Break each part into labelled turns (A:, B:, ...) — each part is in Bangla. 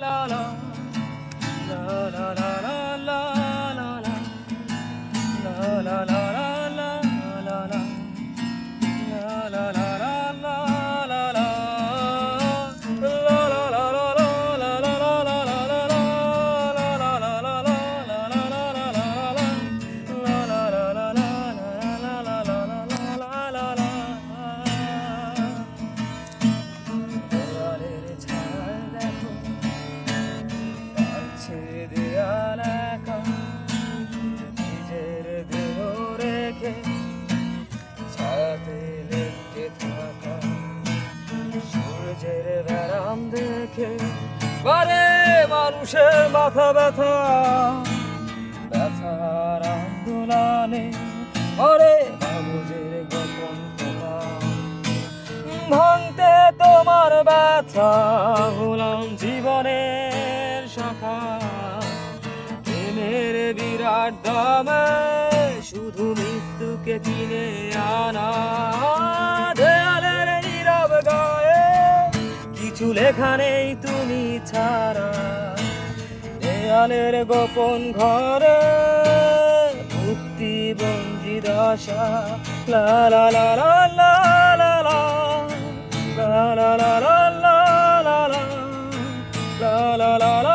A: La la দেখে বারে মানুষের মাথা ব্যথা, ব্যথার আন্দোলনে। ওরে বাবুজের গোপন ভাঙতে তোমার ব্যথা, হলাম জীবনের শাখা। প্রেমের বিরাট দামে শুধু মৃত্যুকে কিনে আনা। কিছু লেখা নেই তুমি ছাড়া দেয়ালের গোপন ঘরে মুক্তি বঞ্জি দশা লা লা লা লা লা লা লা লা লা লা লা লা লা লা লা লা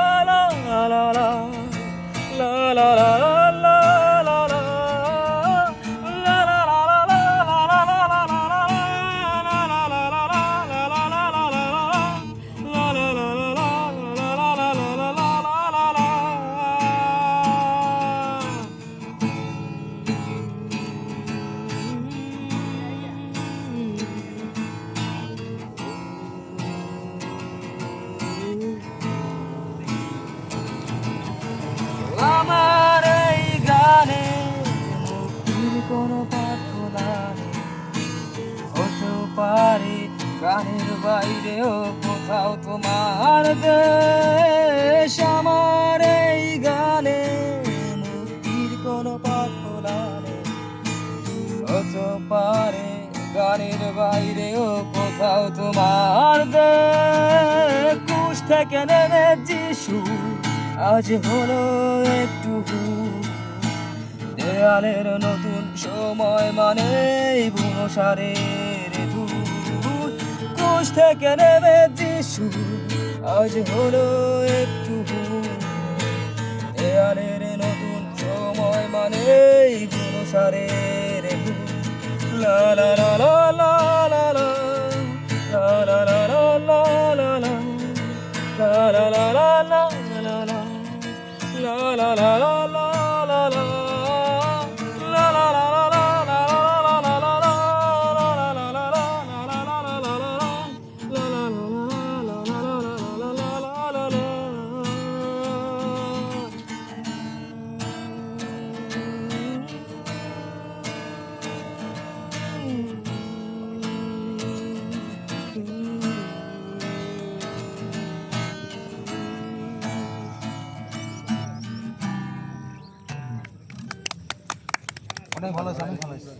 A: কোনো নেই। হতেও পারে গানের বাইরেও কোথাও তোমার দেশ আমার এই গানে মুক্তির কোনো নেই। হতে পারে গানের বাইরেও কোথাও তোমার দেশ থেকে নেমে যিশু আজ হলো একটু দেয়ালের নতুন সময় মানে বুনো সারের ধূপ। কুশ থেকে নেমে যিশু, আজ হলো একটু দেয়ালের নতুন সময় মানে
B: ভালো আছে আমি ভালো আছে।